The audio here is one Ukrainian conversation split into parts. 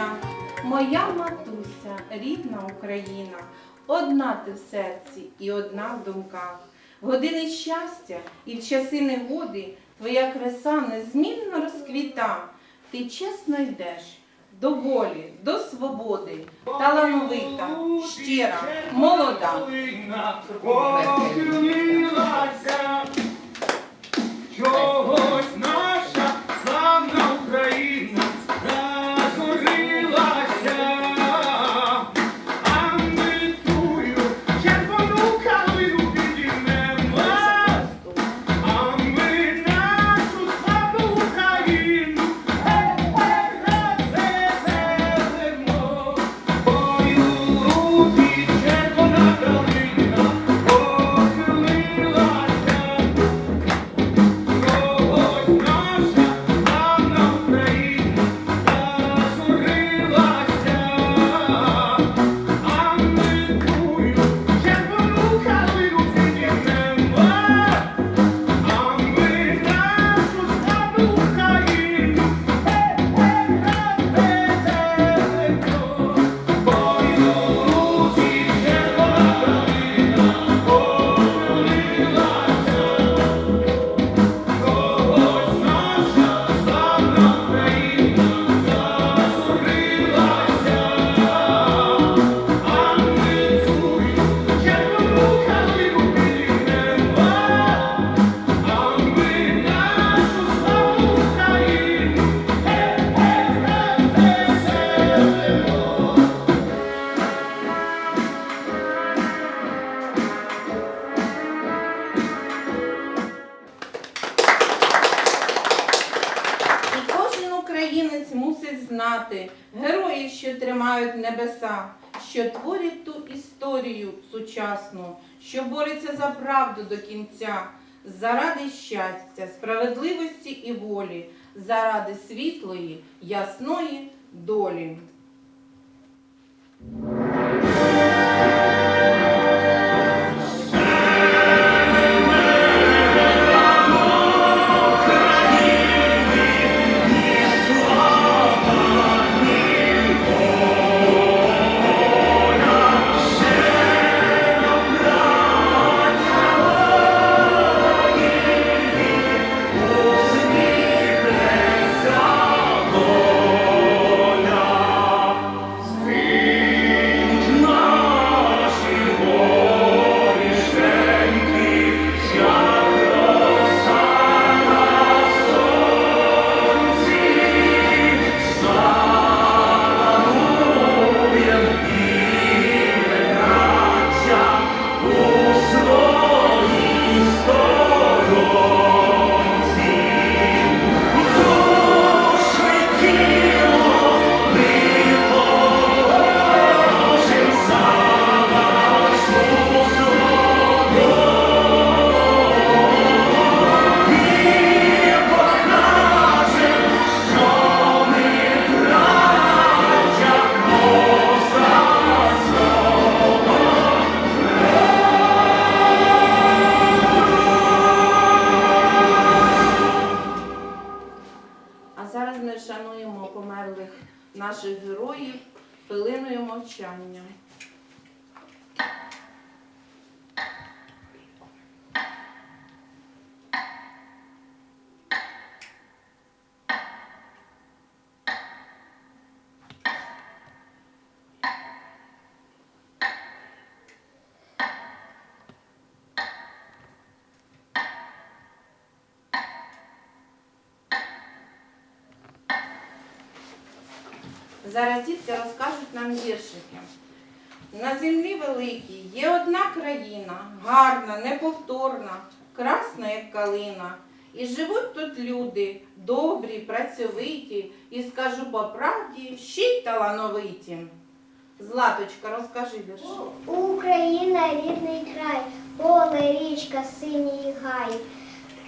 дня, моя матуся, рідна Україна, одна ти в серці і одна в думках. В години щастя і в часи негоди твоя краса незмінно розквіта. Ти чесно йдеш до волі, до свободи, талановита, щира, молода. Мусить знати героїв, що тримають небеса, що творять ту історію сучасну, що бореться за правду до кінця, заради щастя, справедливості і волі, заради світлої, ясної долі. Мовчання. Зараз дітки розкажуть нам віршики. На землі великій є одна країна, гарна, неповторна, красна, як калина. І живуть тут люди, добрі, працьовиті, і скажу по правді, ще й талановиті. Златочка, розкажи вірш. Україна рідний край, поле, річка, синій гай.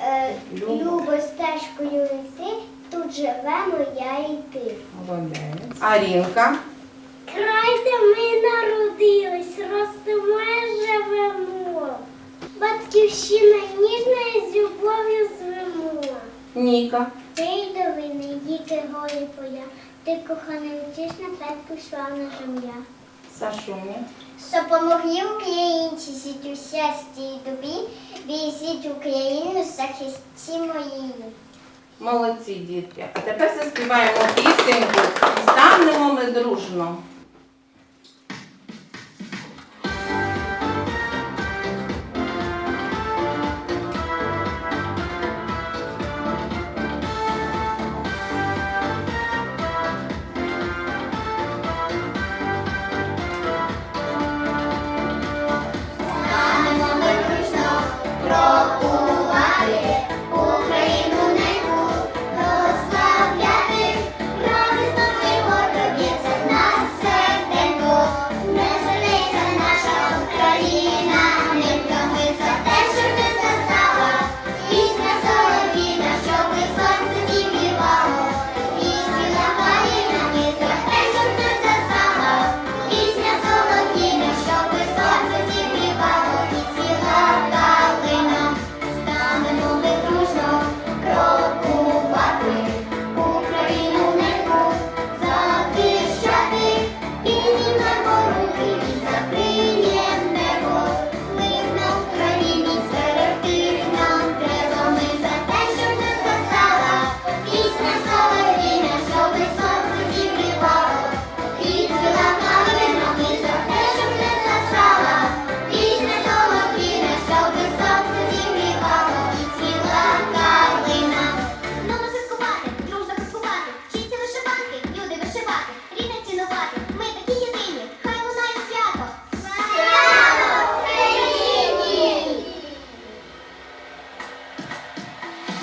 Е, Любо. Стежкою лети, тут живемо я і ти. Молодець. Арінка. Край, де ми народились, ростемо і живемо. Батьківщина ніжна і з любов'ю звемо. Ніка. Цей долини, діти голі поля, Ти коханий утішна предку славна земля. Сашуня. Що помогли українці жити у щасті і добі, візіть Україну захистимо її. Молодці, дітки. А тепер заспіваємо пісеньку станемо ми дружно.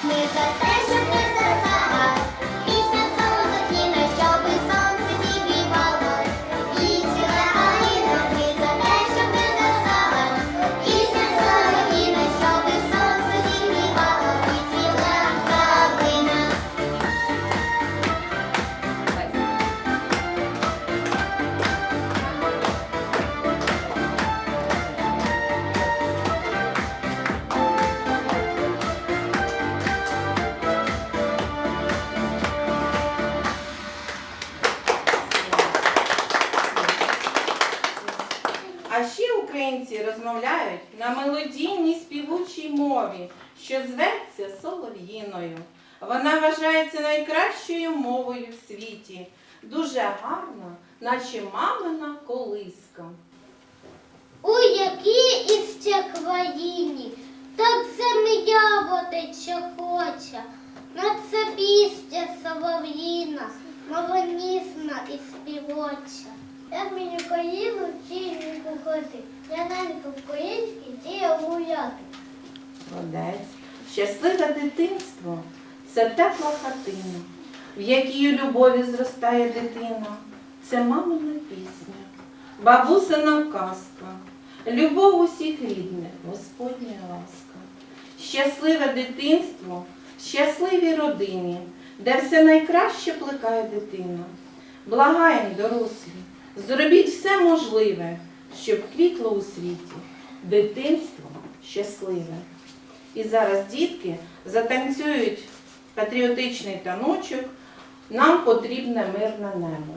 Ми розмовляють на мелодійній співучій мові, що зветься солов'їною. Вона вважається найкращою мовою в світі, дуже гарна, наче мамина колиска. У якій іще країні, так земля водича хоче, на це пісня солов'їна, мовонісна і співоча. Як мені Україну вчинку ходи, я ненька український діє гуляти. Молодець. Щасливе дитинство це тепла хатина, в якій у любові зростає дитина. Це мамина пісня, бабусина казка, любов усіх рідних, Господня ласка. Щасливе дитинство, щасливі родині, де все найкраще плекає дитина. Благаєм, дорослі, зробіть все можливе, щоб квітло у світі, дитинство щасливе. І зараз дітки затанцюють патріотичний таночок. Нам потрібне мирне небо.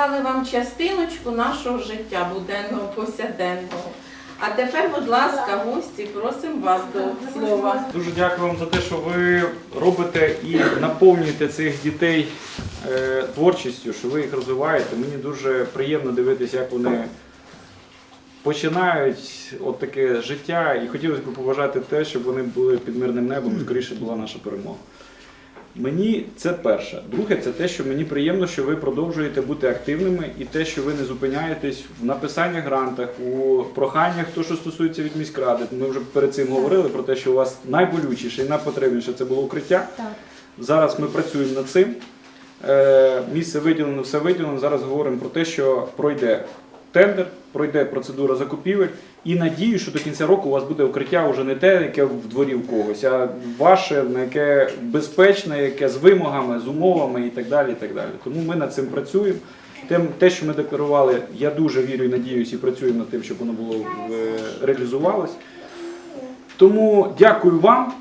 Показали вам частиночку нашого життя буденного повсякденного. А тепер, будь ласка, гості, просимо вас до слова. Дуже дякую вам за те, що ви робите і наповнюєте цих дітей е, творчістю, що ви їх розвиваєте. Мені дуже приємно дивитися, як вони починають от таке життя. І хотілося б побажати те, щоб вони були під мирним небом, скоріше була наша перемога. Мені це перше. Друге, це те, що мені приємно, що ви продовжуєте бути активними, і те, що ви не зупиняєтесь в написаннях грантах, у проханнях, то, що стосується від міськради. Ми вже перед цим говорили про те, що у вас найболючіше і найпотрібніше це було укриття. Так. Зараз ми працюємо над цим. Е, Місце виділено, все виділено. Зараз говоримо про те, що пройде тендер, пройде процедура закупівель. І надію, що до кінця року у вас буде укриття вже не те, яке в дворі в когось, а ваше, яке безпечне, яке з вимогами, з умовами і так далі. І так далі. Тому ми над цим працюємо. Тим, те, що ми декларували, я дуже вірю і надіюсь, і працюємо над тим, щоб воно було е, реалізувалось. Тому дякую вам.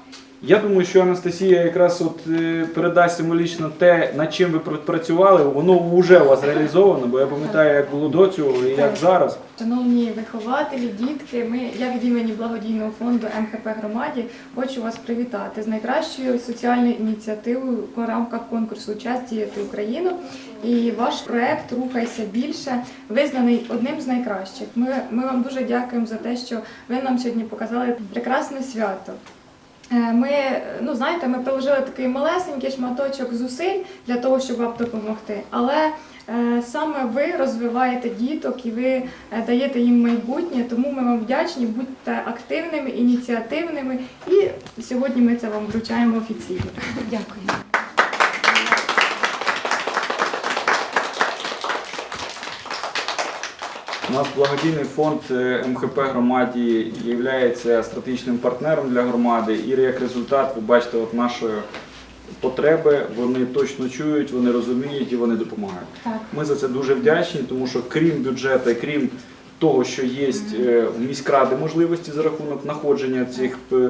Я думаю, що Анастасія якраз от е, передасть символічно те, над чим ви пр- працювали, воно вже у вас реалізовано, бо я пам'ятаю, як було до цього і як зараз. Шановні вихователі, дітки, ми, я від імені благодійного фонду МХП громаді хочу вас привітати з найкращою соціальною ініціативою в рамках конкурсу «Час діяти Україну. І ваш проект Рухайся більше визнаний одним з найкращих. Ми, ми вам дуже дякуємо за те, що ви нам сьогодні показали прекрасне свято. Е, Ми, ну знаєте, ми приложили такий малесенький шматочок зусиль для того, щоб вам допомогти. Але е, саме ви розвиваєте діток і ви е, даєте їм майбутнє, тому ми вам вдячні, будьте активними, ініціативними. І сьогодні ми це вам вручаємо офіційно. Дякую. У нас благодійний фонд е, МХП громаді є стратегічним партнером для громади. І як результат, ви бачите, от наші потреби вони точно чують, вони розуміють і вони допомагають. Так. Ми за це дуже вдячні, тому що крім бюджету, крім того, що є е, в міськради можливості за рахунок знаходження цих п-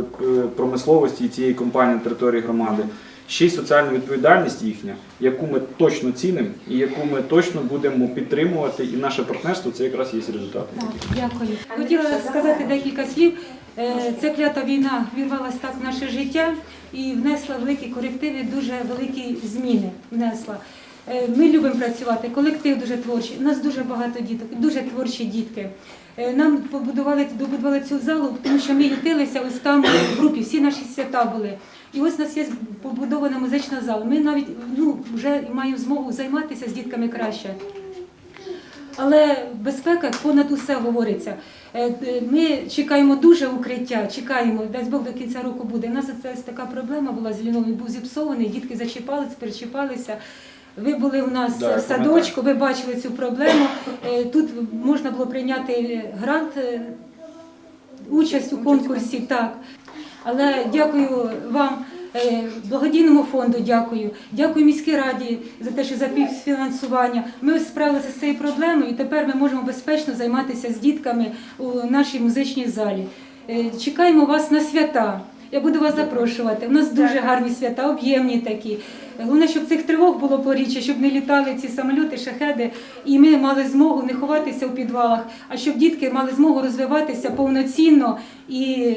промисловості і цієї компанії на території громади, ще й соціальна відповідальність їхня, яку ми точно цінимо і яку ми точно будемо підтримувати. І наше партнерство це якраз є результат. Дякую. Хотіла сказати декілька слів. Е, Ця клята війна вірвалася так в наше життя і внесла великі корективи, дуже великі зміни внесла. Е, Ми любимо працювати, колектив дуже творчий. У нас дуже багато діток, дуже творчі дітки. Е, Нам побудували, добудували цю залу, тому що ми ютилися ось там в групі, всі наші свята були. І ось у нас є побудована музична зала. Ми навіть ну, вже маємо змогу займатися з дітками краще. Але безпека понад усе говориться. Е, е, Ми чекаємо дуже укриття, чекаємо, дасть Бог до кінця року буде. У нас це така проблема була з Ліновим, був зіпсований, дітки зачіпалися, перечіпалися. Ви були у нас Да, в садочку, ви бачили цю проблему. Е, Тут можна було прийняти грант, участь у конкурсі, так. Але дякую вам, е, благодійному фонду дякую, дякую міській раді за те, що за півфінансування. Ми справилися з цією проблемою, і тепер ми можемо безпечно займатися з дітками у нашій музичній залі. Е, Чекаємо вас на свята. Я буду вас запрошувати. У нас дуже гарні свята, об'ємні такі. Головне, щоб цих тривог було поріччя, щоб не літали ці самоліти, шахеди, і ми мали змогу не ховатися у підвалах, а щоб дітки мали змогу розвиватися повноцінно і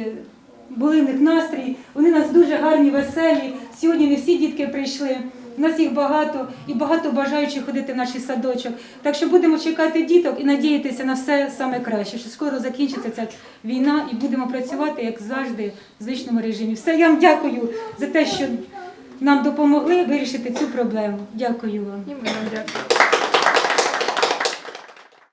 були в них настрій. Вони у нас дуже гарні, веселі. Сьогодні не всі дітки прийшли. У нас їх багато і багато бажаючих ходити в наш садочок. Так що будемо чекати діток і надіятися на все саме краще, що скоро закінчиться ця війна і будемо працювати, як завжди, в звичному режимі. Все, я вам дякую за те, що нам допомогли вирішити цю проблему. Дякую вам. І ми вам дякуємо.